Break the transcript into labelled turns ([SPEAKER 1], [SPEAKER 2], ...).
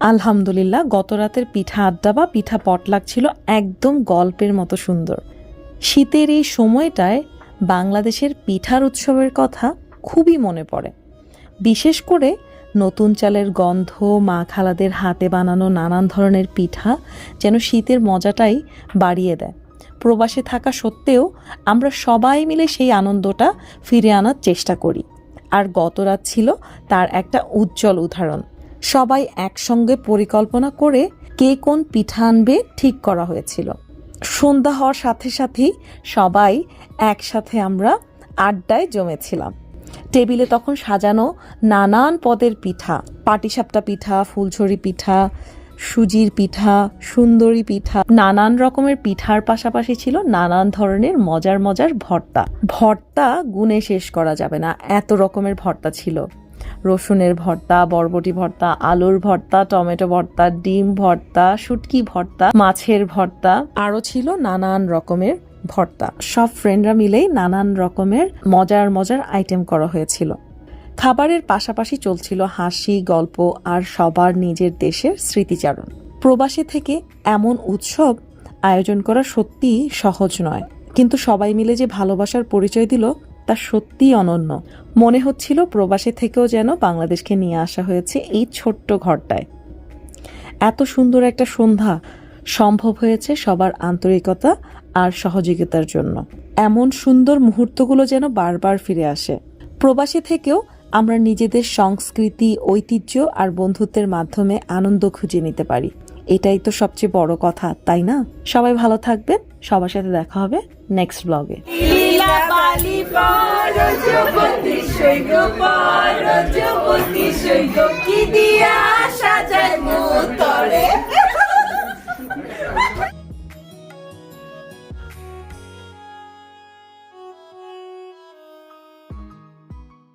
[SPEAKER 1] আলহামদুলিল্লাহ, গত রাতের পিঠা আড্ডা বা পিঠা পটলাক ছিল একদম গল্পের মতো সুন্দর। শীতের এই সময়টায় বাংলাদেশের পিঠার উৎসবের কথা খুবই মনে পড়ে। বিশেষ করে নতুন চালের গন্ধ, মা খালাদের হাতে বানানো নানান ধরনের পিঠা যেন শীতের মজাটাই বাড়িয়ে দেয়। প্রবাসে থাকা সত্ত্বেও আমরা সবাই মিলে সেই আনন্দটা ফিরে আনার চেষ্টা করি। আর গত রাত ছিল তার একটা উজ্জ্বল উদাহরণ। সবাই একসঙ্গে পরিকল্পনা করে কে কোন পিঠা আনবে ঠিক করা হয়েছিল। সন্ধ্যা হওয়ার সাথে সাথেই সবাই একসাথে আমরা আড্ডায় জমেছিলাম। টেবিলে তখন সাজানো নানান পদের পিঠা, পাটিসাপটা পিঠা, ফুলঝুরি পিঠা, সুজির পিঠা, সুন্দরী পিঠা, নানান রকমের পিঠার পাশাপাশি ছিল নানান ধরনের মজার মজার ভর্তা। ভর্তা গুণে শেষ করা যাবে না, এত রকমের ভর্তা ছিল। রসুনের ভর্তা, বরবটি ভর্তা, আলুর ভর্তা, টমেটো ভর্তা, ডিম ভর্তা, শুটকি ভর্তা, মাছের ভর্তা, আরও ছিল নানান রকমের ভর্তা। সব ফ্রেন্ডরা মিলেই নানান রকমের মজার মজার আইটেম করা হয়েছিল। খাবারের পাশাপাশি চলছিল হাসি, গল্প আর সবার নিজের দেশের স্মৃতিচারণ। প্রবাসী থেকে এমন উৎসব আয়োজন করা সত্যিই সহজ নয়। কিন্তু সবাই মিলে যে ভালোবাসার পরিচয় দিল তা সত্যিই অনন্য। মনে হচ্ছিল প্রবাসী থেকেও যেন বাংলাদেশকে নিয়ে আসা হয়েছে এই ছোট্ট ঘরটায়। এত সুন্দর একটা সন্ধ্যা সম্ভব হয়েছে সবার আন্তরিকতা আর সহযোগিতার জন্য। এমন সুন্দর মুহূর্তগুলো যেন বারবার ফিরে আসে। প্রবাসী থেকেও আমরা নিজেদের সংস্কৃতি, ঐতিহ্য আর বন্ধুত্বের মাধ্যমে আনন্দ খুঁজে নিতে পারি। এটাই তো সবচেয়ে বড় কথা, তাই না? সবাই ভালো থাকবেন। সবার সাথে দেখা হবে নেক্সট ব্লগে
[SPEAKER 2] কি দিয়া